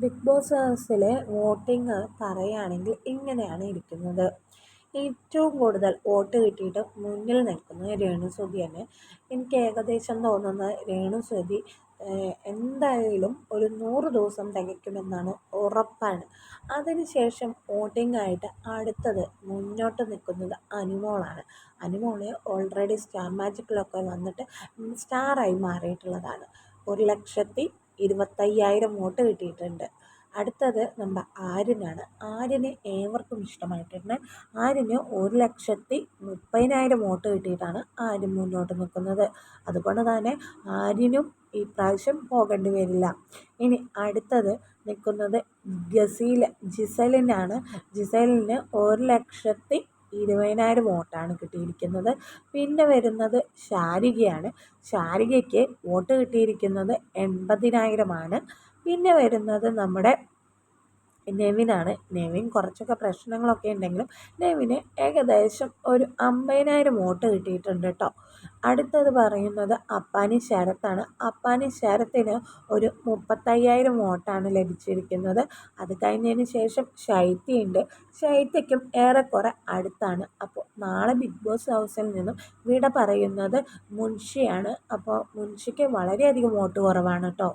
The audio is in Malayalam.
ബിഗ് ബോസ് ഹൗസിലെ വോട്ടിംഗ് പറയുകയാണെങ്കിൽ ഇങ്ങനെയാണ് ഇരിക്കുന്നത്. ഏറ്റവും കൂടുതൽ വോട്ട് കിട്ടിയിട്ട് മുന്നിൽ നിൽക്കുന്നത് രേണുസുതിയാണ് എനിക്ക് ഏകദേശം തോന്നുന്നത് രേണുസുതി എന്തായാലും ഒരു നൂറ് ദിവസം തികയ്ക്കുമെന്നാണ് ഉറപ്പാണ്. അതിനുശേഷം വോട്ടിംഗ് ആയിട്ട് അടുത്തത് മുന്നോട്ട് നിൽക്കുന്നത് അനുമോളാണ്. അനുമോൾ ഓൾറെഡി സ്റ്റാർ മാജിക്കിലൊക്കെ വന്നിട്ട് സ്റ്റാറായി മാറിയിട്ടുള്ളതാണ്. ഒരു ലക്ഷത്തി ഇരുപത്തയ്യായിരം വോട്ട് കിട്ടിയിട്ടുണ്ട്. അടുത്തത് നമ്മുടെ ആര്യനാണ്. ആര്യന് ഏവർക്കും ഇഷ്ടമായിട്ടുണ്ട്. ആര്യന് ഒരു ലക്ഷത്തി മുപ്പതിനായിരം വോട്ട് കിട്ടിയിട്ടാണ് ആര്യൻ മുന്നോട്ട് നിൽക്കുന്നത്. അതുകൊണ്ട് തന്നെ ആര്യനും ഈ പ്രാവശ്യം പോകേണ്ടി വരില്ല. ഇനി അടുത്തത് നിൽക്കുന്നത് ഗസീൽ ജിസലിനാണ്. ജിസലിന് ഒരു ലക്ഷത്തി ഇരുപതിനായിരം വോട്ടാണ് കിട്ടിയിരിക്കുന്നത്. പിന്നെ വരുന്നത് ശാരികയാണ്. ശാരികയ്ക്ക് വോട്ട് കിട്ടിയിരിക്കുന്നത് എൺപതിനായിരമാണ്. പിന്നെ വരുന്നത് നമ്മുടെ നെവിനാണ്. നെവിൻ കുറച്ചൊക്കെ പ്രശ്നങ്ങളൊക്കെ ഉണ്ടെങ്കിലും നെവിന് ഏകദേശം ഒരു അമ്പതിനായിരം വോട്ട് കിട്ടിയിട്ടുണ്ട് കേട്ടോ. അടുത്തത് പറയുന്നത് അപ്പാനി ശരത്താണ്. അപ്പാനി ശരത്തിന് ഒരു മുപ്പത്തയ്യായിരം വോട്ടാണ് ലഭിച്ചിരിക്കുന്നത്. അത് കഴിഞ്ഞതിന് ശേഷം ശൈത്യയുണ്ട്. ശൈത്യയ്ക്കും ഏറെക്കുറെ അടുത്താണ്. അപ്പോൾ നാളെ ബിഗ് ബോസ് ഹൗസിൽ നിന്നും വിട പറയുന്നത് മുൻഷിയാണ്. അപ്പോൾ മുൻഷിക്ക് വളരെയധികം വോട്ട് കുറവാണ് കേട്ടോ.